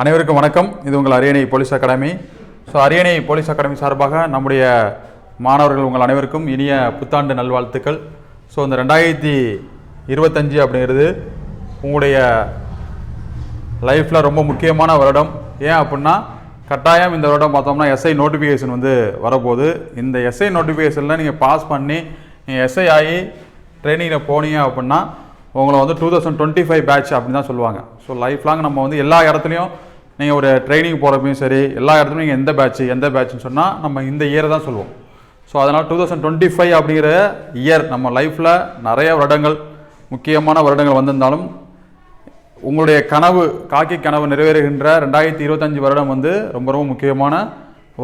அனைவருக்கும் வணக்கம். இது உங்கள் Ariyanai police academy. So Ariyanai police academy சார்பாக நம்முடைய மாணவர்கள் உங்கள் அனைவருக்கும் இனிய புத்தாண்டு நல்வாழ்த்துக்கள். ஸோ இந்த ரெண்டாயிரத்தி இருபத்தஞ்சு அப்படிங்கிறது உங்களுடைய லைஃப்பில் ரொம்ப முக்கியமான வருடம். ஏன் அப்படின்னா கட்டாயம் இந்த வருடம் பார்த்தோம்னா எஸ்ஐ நோட்டிஃபிகேஷன் வந்து வரப்போகுது. இந்த எஸ்ஐ நோட்டிஃபிகேஷனில் நீங்கள் பாஸ் பண்ணி நீங்கள் எஸ்ஐ ஆகி ட்ரைனிங்கில் போனீங்க அப்படின்னா உங்களை வந்து two thousand twenty five batch அப்படின்னு தான் சொல்லுவாங்க. ஸோ லைஃப் லாங் நம்ம வந்து எல்லா இடத்துலையும் நீங்கள் ஒரு ட்ரைனிங் போகிறப்பையும் சரி எல்லா இடத்துலையும் நீங்கள் எந்த பேட்ச் எந்த பேட்ச்னு சொன்னால் நம்ம இந்த இயரை தான் சொல்லுவோம். ஸோ அதனால் டூ தௌசண்ட் டுவெண்ட்டி ஃபைவ் அப்படிங்கிற இயர் நம்ம லைஃப்பில் நிறைய வருடங்கள் முக்கியமான வருடங்கள் வந்திருந்தாலும் உங்களுடைய கனவு காக்கி கனவு நிறைவேறுகின்ற ரெண்டாயிரத்தி இருபத்தஞ்சி வருடம் வந்து ரொம்ப ரொம்ப முக்கியமான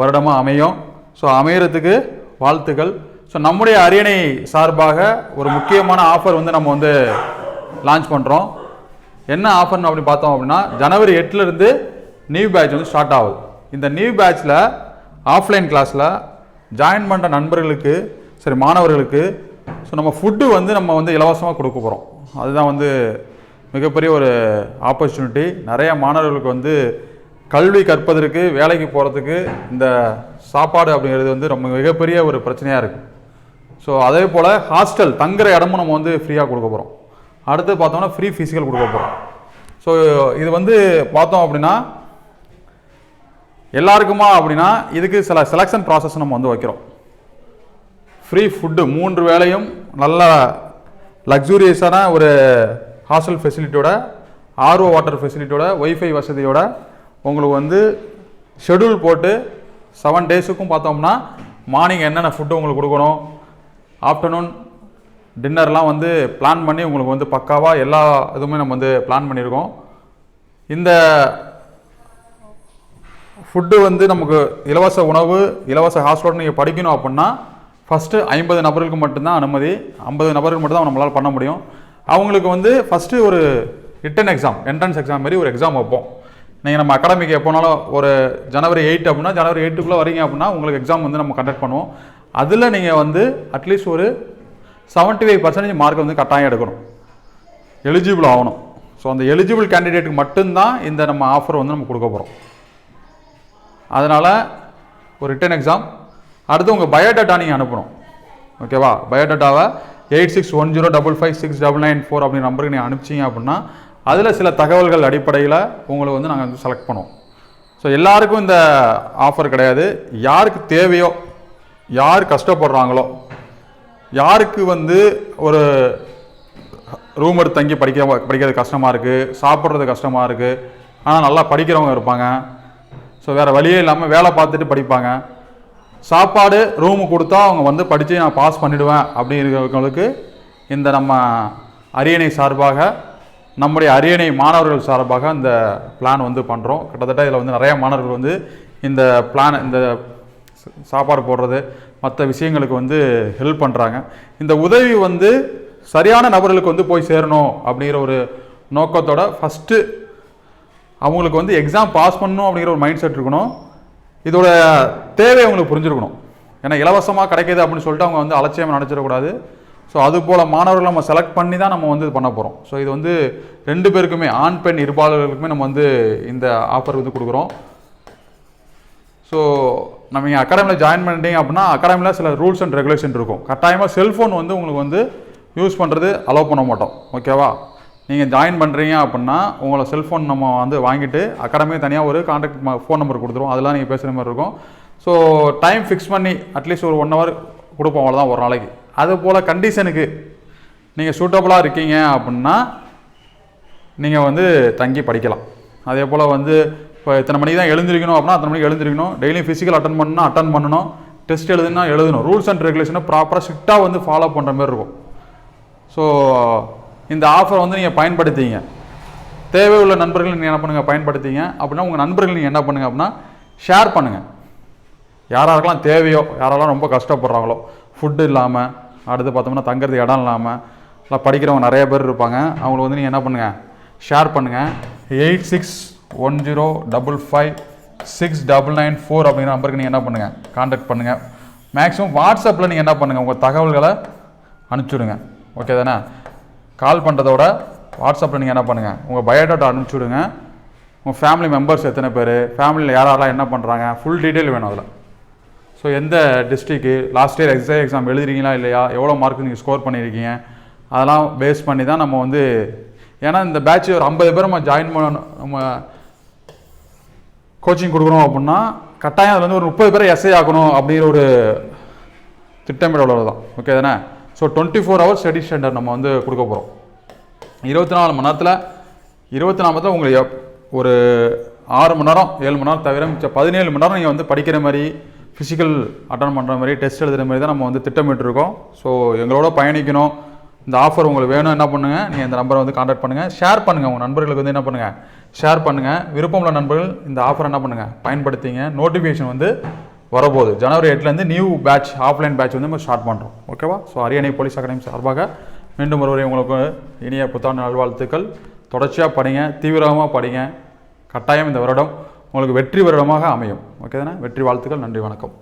வருடமாக அமையும். ஸோ அமையறதுக்கு வாழ்த்துக்கள். ஸோ நம்முடைய அரியணை சார்பாக ஒரு முக்கியமான ஆஃபர் வந்து நம்ம வந்து லான்ச் பண்ணுறோம் என்ன ஆஃபர்னு அப்படி பார்த்தோம் அப்படின்னா ஜனவரி எட்டுலேருந்து நியூ பேட்ச் வந்து ஸ்டார்ட் ஆகுது. இந்த நியூ பேட்ச்சில் ஆஃப்லைன் கிளாஸில் ஜாயின் பண்ணுற நண்பர்களுக்கு சரி மாணவர்களுக்கு ஸோ நம்ம ஃபுட்டு வந்து நம்ம வந்து இலவசமாக கொடுக்க போகிறோம் அதுதான் வந்து மிகப்பெரிய ஒரு ஆப்பர்ச்சுனிட்டி நிறைய மாணவர்களுக்கு வந்து கல்வி கற்பதற்கு வேலைக்கு போகிறதுக்கு இந்த சாப்பாடு அப்படிங்கிறது வந்து ரொம்ப மிகப்பெரிய ஒரு பிரச்சனையாக இருக்குது ஸோ அதே போல் ஹாஸ்டல் தங்குற இடமும் நம்ம வந்து ஃப்ரீயாக கொடுக்க போகிறோம் அடுத்து பார்த்தோம்னா ஃப்ரீ ஃபிசிக்கல் கொடுக்க போகிறோம் ஸோ இது வந்து பார்த்தோம் அப்படின்னா எல்லாருக்குமா அப்படின்னா இதுக்கு சில செலெக்ஷன் ப்ராசஸ் நம்ம வந்து வைக்கிறோம். ஃப்ரீ ஃபுட்டு மூன்று வேளையும் நல்ல லக்ஸூரியஸான ஒரு ஹாஸ்டல் ஃபெசிலிட்டியோட ஆர்ஓ வாட்டர் ஃபெசிலிட்டியோட ஒய்ஃபை வசதியோட உங்களுக்கு வந்து ஷெட்யூல் போட்டு செவன் டேஸுக்கும் பார்த்தோம்னா மார்னிங் என்னென்ன ஃபுட்டு உங்களுக்கு கொடுக்கணும் ஆஃப்டர்நூன் டின்னர்லாம் வந்து பிளான் பண்ணி உங்களுக்கு வந்து பக்காவாக எல்லா இதுவுமே நம்ம வந்து பிளான் பண்ணியிருக்கோம். இந்த ஃபுட்டு வந்து நமக்கு இலவச உணவு இலவச ஹாஸ்டலோடு நீங்கள் படிக்கணும் அப்படின்னா ஃபஸ்ட்டு ஐம்பது நபர்களுக்கு மட்டும்தான் அனுமதி. ஐம்பது நபர்கள் மட்டும்தான் நம்மளால் பண்ண முடியும். அவங்களுக்கு வந்து ஃபஸ்ட்டு ஒரு ரிட்டன் எக்ஸாம் என்ட்ரன்ஸ் எக்ஸாம் மாதிரி ஒரு எக்ஸாம் வைப்போம். நீங்கள் நம்ம அகாடமிக்கு எப்போனாலும் ஒரு ஜனவரி எயிட் அப்படின்னா ஜனவரி எயிட்டுக்குள்ளே வரீங்க அப்படின்னா உங்களுக்கு எக்ஸாம் வந்து நம்ம கண்டக்ட் பண்ணுவோம். அதில் நீங்கள் வந்து அட்லீஸ்ட் ஒரு செவன்ட்டி ஃபைவ் பர்சன்டேஜ் மார்க் வந்து கட்டாயம் எடுக்கணும். எலிஜிபிள் ஆகணும். ஸோ அந்த எலிஜிபிள் கேண்டிடேட்டுக்கு மட்டும்தான் இந்த நம்ம ஆஃபர் வந்து நம்ம கொடுக்க போகிறோம் அதனால் ஒரு ரிட்டன் எக்ஸாம் அடுத்து உங்கள் பயோடேட்டா நீங்கள் அனுப்பணும். ஓகேவா பயோடேட்டாவை eight six one zero double five six double nine four அப்படின்ற நம்பருக்கு நீங்கள் அனுப்பிச்சிங்க அப்படின்னா அதில் சில தகவல்கள் அடிப்படையில் உங்களை வந்து நாங்கள் வந்து செலக்ட் பண்ணுவோம். ஸோ எல்லாருக்கும் இந்த ஆஃபர் கிடையாது. யாருக்கு தேவையோ யார் கஷ்டப்படுறாங்களோ யாருக்கு வந்து ஒரு ரூம் எடுத்து தங்கி படிக்க படிக்கிறது கஷ்டமாக இருக்குது சாப்பிட்றது கஷ்டமாக இருக்குது ஆனால் நல்லா படிக்கிறவங்க இருப்பாங்க ஸோ வேறு வழியே இல்லாமல் வேலை பார்த்துட்டு படிப்பாங்க. சாப்பாடு ரூமு கொடுத்தா அவங்க வந்து படித்து நான் பாஸ் பண்ணிவிடுவேன் அப்படிங்கிறவங்களுக்கு இந்த நம்ம அரியணை சார்பாக நம்முடைய அரியணை மாணவர்கள் சார்பாக இந்த பிளான் வந்து பண்ணுறோம் கிட்டத்தட்ட இதில் வந்து நிறைய மாணவர்கள் வந்து இந்த பிளான் இந்த சாப்பாடு போடுறது மற்ற விஷயங்களுக்கு வந்து ஹெல்ப் பண்ணுறாங்க இந்த உதவி வந்து சரியான நபர்களுக்கு வந்து போய் சேரணும் அப்படிங்கிற ஒரு நோக்கத்தோட ஃபஸ்ட்டு அவங்களுக்கு வந்து எக்ஸாம் பாஸ் பண்ணணும் அப்படிங்கிற ஒரு மைண்ட் செட் இருக்கணும். இதோட தேவை அவங்களுக்கு புரிஞ்சிருக்கணும். ஏன்னா இலவசமாக கிடைக்கிது அப்படின்னு சொல்லிட்டு அவங்க வந்து அலட்சியம் நினச்சிடக்கூடாது. ஸோ அது போல் மாணவர்களை நம்ம செலக்ட் பண்ணி தான் நம்ம வந்து இது பண்ண போகிறோம் ஸோ இது வந்து ரெண்டு பேருக்குமே ஆண் பெண் இருபாளர்களுக்குமே நம்ம வந்து இந்த ஆஃபர் வந்து கொடுக்குறோம். ஸோ நம்ம இங்கே அகாடமியில் ஜாயின் பண்ணிட்டீங்க அப்படின்னா அகாடமியில் சில ரூல்ஸ் அண்ட் ரெகுலேஷன் இருக்கும். கட்டாயமாக செல்ஃபோன் வந்து உங்களுக்கு வந்து யூஸ் பண்ணுறது அலோவ் பண்ண மாட்டோம். ஓகேவா நீங்கள் ஜாயின் பண்ணுறீங்க அப்படின்னா உங்களை செல்ஃபோன் நம்ம வந்து வாங்கிட்டு அகாடமியே தனியாக ஒரு கான்டாக்ட் ஃபோன் நம்பர் கொடுத்துருவோம். அதெல்லாம் நீங்கள் பேசுகிற மாதிரி இருக்கும். ஸோ டைம் ஃபிக்ஸ் பண்ணி அட்லீஸ்ட் ஒரு ஒன் ஹவர் கொடுப்போம் அவ்வளோதான் ஒரு நாளைக்கு. அது போல் கண்டிஷனுக்கு நீங்கள் சூட்டபுளாக இருக்கீங்க அப்படின்னா நீங்கள் வந்து தங்கி படிக்கலாம். அதே போல் வந்து இப்போ இத்தனை மணிக்கு தான் எழுந்திருக்கணும் அப்படின்னா அத்தனை மணிக்கு எழுந்திருக்கணும். டெய்லியும் ஃபிசிக்கல் அட்டன் பண்ணணும்னா அட்டன் பண்ணணும். டெஸ்ட் எழுதுனா எழுதணும். ரூல்ஸ் அண்ட் ரெகுலேஷனை ப்ராப்பராக ஸ்ட்ரிக்டாக வந்து ஃபாலோ பண்ணுற மாதிரி இருக்கும். ஸோ இந்த ஆஃபர் வந்து நீங்கள் பயன்படுத்திங்க. தேவை உள்ள நண்பர்கள் நீங்கள் என்ன பண்ணுங்கள் பயன்படுத்திங்க. அப்படின்னா உங்கள் நண்பர்கள் நீங்கள் என்ன பண்ணுங்கள் அப்படின்னா ஷேர் பண்ணுங்கள் யாராருக்கெல்லாம் தேவையோ யாரெல்லாம் ரொம்ப கஷ்டப்படுறாங்களோ ஃபுட்டு இல்லாமல் அடுத்து பார்த்தோம்னா தங்குறது இடம் இல்லாமல் இல்லை படிக்கிறவங்க நிறைய பேர் இருப்பாங்க. அவங்களுக்கு வந்து நீங்கள் என்ன பண்ணுங்கள் ஷேர் பண்ணுங்கள் eight six one zero double five six double nine four அப்படிங்கிற நம்பருக்கு நீங்கள் என்ன பண்ணுங்கள் காண்டாக்ட் பண்ணுங்கள் மேக்ஸிமம் வாட்ஸ்அப்பில் நீங்கள் என்ன பண்ணுங்கள் உங்கள் தகவல்களை அனுப்பிச்சுடுங்க. ஓகே தானே? கால் பண்ணுறதோட வாட்ஸ்அப்பில் நீங்கள் என்ன பண்ணுங்கள் உங்கள் பயோடாட்டா அனுப்பிச்சி விடுங்க. உங்கள் ஃபேமிலி மெம்பர்ஸ் எத்தனை பேர்? ஃபேமிலியில் யாரெல்லாம் என்ன பண்ணுறாங்க ஃபுல் டீட்டெயில் வேணும் அதில். ஸோ எந்த டிஸ்ட்ரிக்கு லாஸ்ட் இயர் எக்ஸாம் எக்ஸாம் எழுதுறீங்களா இல்லையா? எவ்வளோ மார்க் நீங்கள் ஸ்கோர் பண்ணியிருக்கீங்க? அதெல்லாம் பேஸ் பண்ணி தான் நம்ம வந்து ஏன்னா இந்த பேட்ச் ஒரு ஐம்பது பேர் நம்ம ஜாயின் பண்ண நம்ம கோச்சிங் கொடுக்குறோம் அப்படின்னா கட்டாயம் அதில் வந்து ஒரு முப்பது பேரை எஸ்ஐ ஆக்கணும் அப்படிங்கிற ஒரு திட்டமிடல தான் ஓகே தானே? So twenty four hours study standard நம்ம வந்து கொடுக்க போகிறோம் இருபத்தி நாலு மணி நேரத்தில் இருபத்தி நாலு மணி உங்களுக்கு எப்- ஒரு ஆறு மணி நேரம் ஏழு மணி நேரம் தவிர மிச்சம் பதினேழு மணி நேரம் நீங்கள் வந்து படிக்கிற மாதிரி ஃபிசிக்கல் அட்டன் பண்ணுற மாதிரி டெஸ்ட் எழுதுகிற மாதிரி தான் நம்ம வந்து திட்டமிட்டுருக்கோம். ஸோ எங்களோட பயணிக்கணும். இந்த ஆஃபர் உங்களுக்கு வேணும் என்ன பண்ணுங்கள் நீங்கள் இந்த நம்பரை வந்து காண்டாக்ட் பண்ணுங்கள் ஷேர் பண்ணுங்கள் உங்கள் நண்பர்களுக்கு வந்து என்ன பண்ணுங்கள் ஷேர் பண்ணுங்கள் விருப்பமுள்ள நண்பர்கள் இந்த ஆஃபர் என்ன பண்ணுங்கள் பயன்படுத்திங்க. நோட்டிஃபிகேஷன் வந்து வரப்போகுது. ஜனவரி எட்டுலேருந்து நியூ பேட்ச் ஆஃப்லைன் பேட்ச் வந்து நம்ம ஸ்டார்ட் பண்ணுறோம் ஓகேவா ஸோ அரியணை போலீஸ் அகாடமி சார்பாக மீண்டும் ஒருவரை உங்களுக்கு இனிய புத்தாண்டு நல்வாழ்த்துக்கள். தொடர்ச்சியாக படிங்க தீவிரமாக படிங்க. கட்டாயம் இந்த வருடம் உங்களுக்கு வெற்றி வருடமாக அமையும். ஓகே தானே? வெற்றி வாழ்த்துக்கள் நன்றி வணக்கம்.